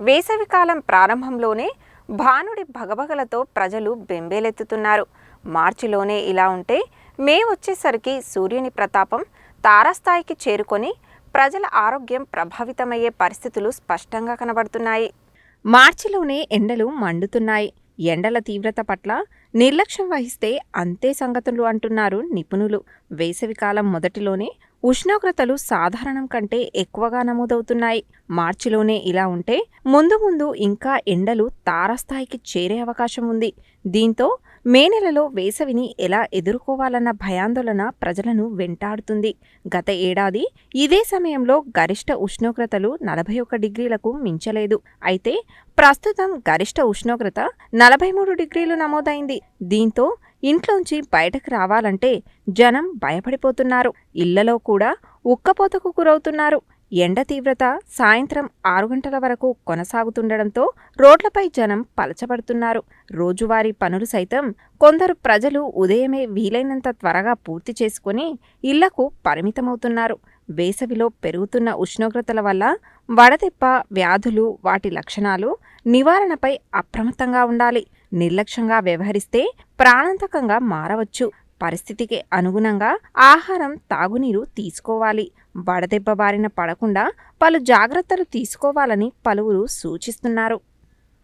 వేసవికాలం ప్రారంభంలోనే భానుడి భగభగలతో ప్రజలు బెంబేలెత్తుతున్నారు. మార్చిలోనే ఇలా ఉంటే మే వచ్చేసరికి సూర్యుని ప్రతాపం తారాస్థాయికి చేరుకొని ప్రజల ఆరోగ్యం ప్రభావితమయ్యే పరిస్థితులు స్పష్టంగా కనబడుతున్నాయి. మార్చిలోనే ఎండలు మండుతున్నాయి. ఎండల తీవ్రత పట్ల నిర్లక్ష్యం వహిస్తే అంతే సంగతులు అంటున్నారు నిపుణులు. వేసవికాలం మొదటిలోనే ఉష్ణోగ్రతలు సాధారణం కంటే ఎక్కువగా నమోదవుతున్నాయి. మార్చిలోనే ఇలా ఉంటే ముందు ముందు ఇంకా ఎండలు తారస్థాయికి చేరే అవకాశం ఉంది. దీంతో మే నెలలో వేసవిని ఎలా ఎదుర్కోవాలన్న భయాందోళన ప్రజలను వెంటాడుతుంది. గత ఏడాది ఇదే సమయంలో గరిష్ట ఉష్ణోగ్రతలు నలభై ఒక్క డిగ్రీలకు మించలేదు. అయితే ప్రస్తుతం గరిష్ట ఉష్ణోగ్రత నలభై మూడు డిగ్రీలు నమోదైంది. దీంతో ఇంట్లోంచి బయటకు రావాలంటే జనం భయపడిపోతున్నారు. ఇళ్ళలో కూడా ఉక్కపోతకు గురవుతున్నారు. ఎండ తీవ్రత సాయంత్రం ఆరు గంటల వరకు కొనసాగుతుండడంతో రోడ్లపై జనం పలచబడుతున్నారు. రోజువారీ పనులు సైతం కొందరు ప్రజలు ఉదయమే వీలైనంత త్వరగా పూర్తి చేసుకుని ఇళ్ళకు పరిమితమవుతున్నారు. వేసవిలో పెరుగుతున్న ఉష్ణోగ్రతల వల్ల వడదెబ్బ వ్యాధులు వాటి లక్షణాలు నివారణపై అప్రమత్తంగా ఉండాలి. నిర్లక్ష్యంగా వ్యవహరిస్తే ప్రాణాంతకంగా మారవచ్చు. పరిస్థితికి అనుగుణంగా ఆహారం తాగునీరు తీసుకోవాలి. వడదెబ్బ బారిన పడకుండా పలు జాగ్రత్తలు తీసుకోవాలని పలువురు సూచిస్తున్నారు.